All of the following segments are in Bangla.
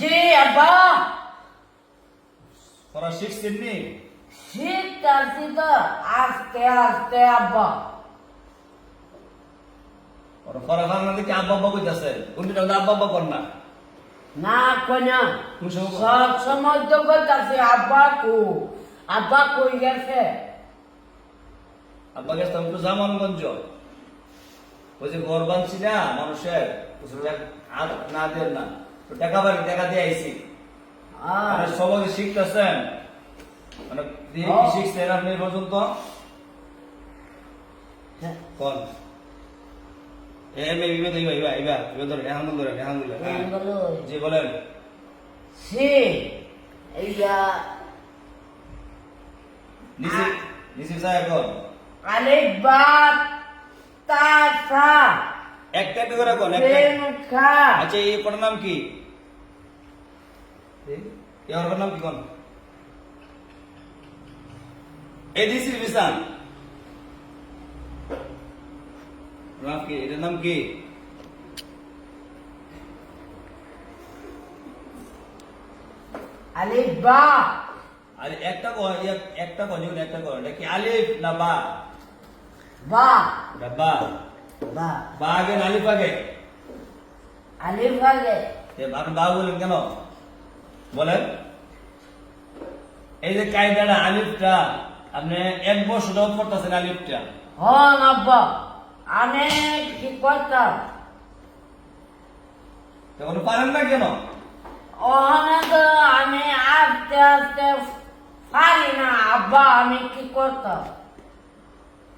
জি আব্বা। তোরা শিখছিস নি? শিখতেছি তো। আস্তে আস্তে আব্বা। ওরা পড়া ফাড়া আব্বা আব্বা কইতাছে। উনি আব্বা আব্বা কর না। না কোনা সব সময় তো করতেছি আব্বা কো। আব্বা কই গেছে? আব্বা গেছে আমি তো জামানগঞ্জ। ওই যে ঘর বানছি না মানুষের না দেন না। টাকা বাড়ি টাকা দিয়ে আইছি মানে সবাই শিখতেছেন মানে দিয়ে কি শিখছেন আপনি পর্যন্ত কোন হ্যাঁ। জি বলেন সি এইটা নিসি নিসি সাহেব কোন আলিফ বাপ তা সা একটা করে কোন একটা খা আচ্ছা এই কোন নাম কি এই নাম কি কোন? এই দিস নাম কি? এটার নাম কি? আলিফ বাপ আরে একটা একটা কজন একটা কর এটা কি আলিফ না বা? বা। এটা বা। বা। বা আগে আলিফ আগে? আলিফ আগে। আপনি বা বলেন কেন? বলেন? এই যে কায়দাটা আলিফটা আপনি এক বছর পড়তেছেন আলিফটা। হন আব্বা আমি কি করতাম? তখন পারেন না কেন? ওখানে তো আমি আস্তে আস্তে পারি না আব্বা আমি কি করতাম?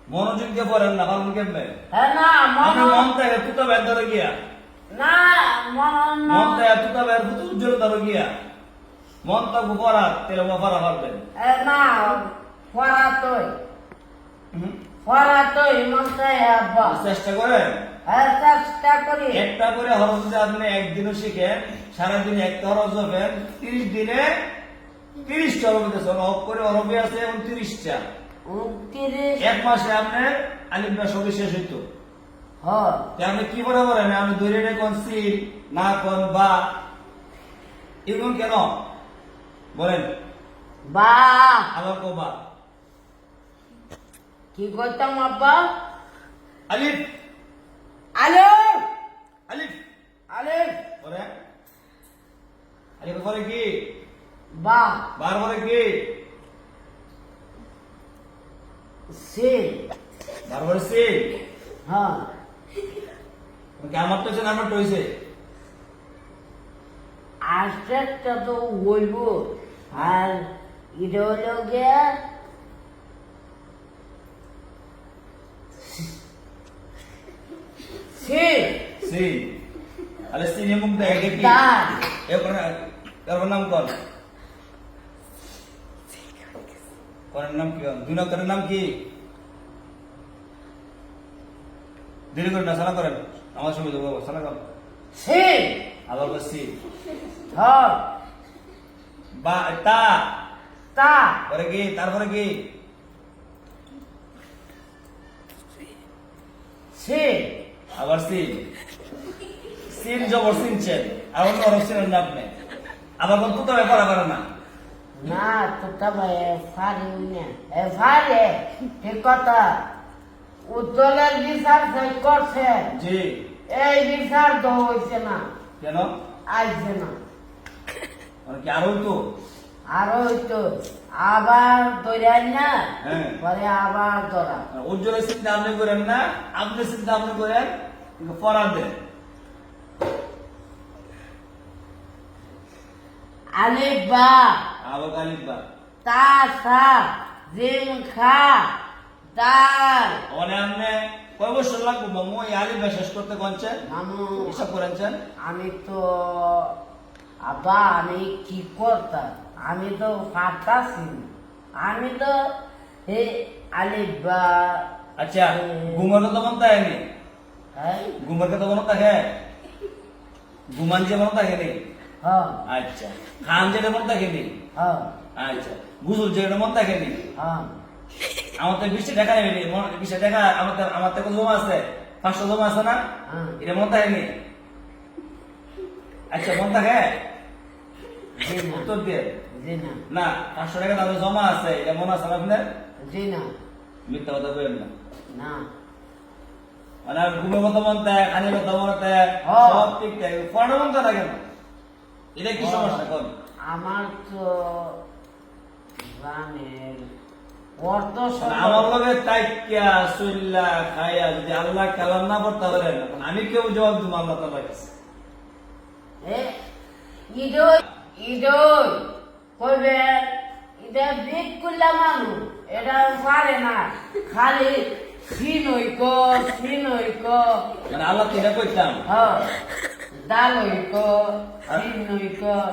মনোযোগ দিয়ে পড়েন না পারবেন কেমনে? হ্যাঁ না মন মন থেকে তুতা বের ধরে গিয়া। না মন মন থেকে তুতা বের উজ্জ্বল ধরে গিয়া। মন তো পড়া তেলে পড়া পারবেন না পড়া তোই। পড়া তোই মন চেষ্টা করেন। হ্যাঁ চেষ্টা করি। একটা করে হরফ যদি আপনি একদিনও শিখেন সারাদিন একটা হরফ যাবেন তিরিশ দিনে তিরিশটা হরফ দিতেছে অফ করে হরফে আছে এবং তিরিশটা। এক মাসে আপনার আলিমটা সবই শেষ হইতো। আপনি কি করে বলেন আপনি ধরে রে কোন সিল না কোন বা এগুলো কেন? বলেন। বা। আবার কো বা। কি করতাম আব্বা? আলিফ। আলো আলিফ। আলে পরে? আলিফ পরে কি? বা। বার পরে কি? সি। বার পরে সিল হ্যাঁ। কি আমার তো আমার তো হয়েছে আস্তেটা তো বলব আর এটা হলো গিয়া সি সি সিনে মুখ কি তার এরপর এরপর নাম কর। করের নাম কি দুই নাম কি? দেরি করেন না সালা করেন। আমার সঙ্গে দেবো সালা করেন সি। আবার বলছি হ্যাঁ বা তা। তা। পরে কি তারপরে কি? সি। আবার সিন সিন জবর সিনছেন আর অন্য অরব সিনের নাম নেই। আবার কোন তুতা ব্যাপার আবার না। না তো তবে ফারি না এ ফারে ঠিক কথা। উজ্জ্বলের বিচার যে করছে। জি। এই বিচার তো হয়েছে না। কেন? আসছে না। কি আরও তো? আর ওই তো। আবার না হ্যাঁ। পরে আবার দৌড়া উজ্জ্বলের চিন্তা আপনি করেন না আপনি চিন্তা আপনি করেন পড়া দেন। আলিফ বা আবার কালিক বা তা সা জিম খা ডাল মানে আপনি কয় বছর লাগবে মামু? এই আলিফ বা শেষ করতে কনছেন মামু হিসাব করেছেন আমি তো আব্বা আমি কি করতাম? আমি তো না। আমি তো এই আলিফ বা আচ্ছা ঘুমার কথা মন থাকেনি হ্যাঁ? ঘুমার কথা মনে থাকে ঘুমান যে মনে থাকেনি হ্যাঁ। আচ্ছা খান যেটা মনে থাকেনি হ্যাঁ। আচ্ছা গুজুল যেটা মনে থাকেনি হ্যাঁ। আমার তো বিশটা টাকা নেবে বিশটা টাকা আমার তো- আমার তো জমা আছে। পাঁচশো জমা আছে না? হ্যাঁ। এটা মনে থাকেনি আচ্ছা মন থাকে উত্তর দিয়ে। জি না। না পাঁচশো টাকা তাদের জমা আছে এটা মনে আছে আপনার? জি না। মিথ্যা কথা বলবেন না। না। মানে কথা মনতে খানির কথা মনতে হ্যাঁ। সব ঠিকঠাক পড়ার মনতে থাকে না। এটা কি সমস্যা কোন? আমার তো অর্থ মানে আমার লগে তাইকিয়া সুল্লা খাইয়া যদি আল্লাহ কালাম না পারেন আমি কেউ জবাব দিব আল্লাহ কাছে। ইডই ইডই কইবে এটা পারে না। খালি মানে আল্লাহ তো এটা কইতাম।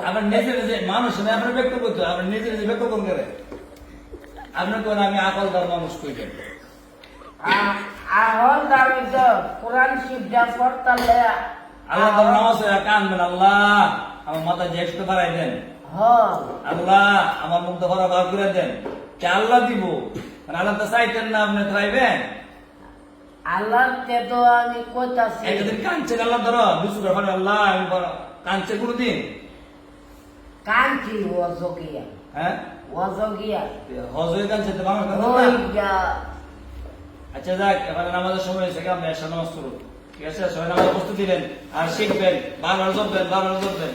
আবার মানুষ না আপনার ব্যক্ত করতে ব্যক্ত কোন? করে কোন আমি আকলদার মানুষ কইবেন আহল দামি তো কোরআন শিবজা পড়তালে আল্লাহ তার নামাজ হয়ে কানবেন আল্লাহ আমার মাথা যে একটু বাড়াই দেন। আল্লাহ আমার মুখ ধরা বার করে দেন। কে আল্লাহ দিব? মানে আল্লাহ তো চাইতেন না আপনি চাইবেন আল্লাহ তে তো আমি কইতাছি? একদিন কাঁদছেন আল্লাহ ধরো দুশো করে আল্লাহ আমি কাঁদছে কোনোদিন? কাঞ্চি ওজগিয়া হ্যাঁ? ওজগিয়া হজ হয়ে কাঁদছে তো মানুষ কাঁদছে আচ্ছা যাক এবারে নামাজের সময় এসে আমরা এসে নামাজ করুন ঠিক আছে? ছয় নামাজ প্রস্তুতি দিলেন আর শিখবেন বারবার জপবেন বারবার জপবেন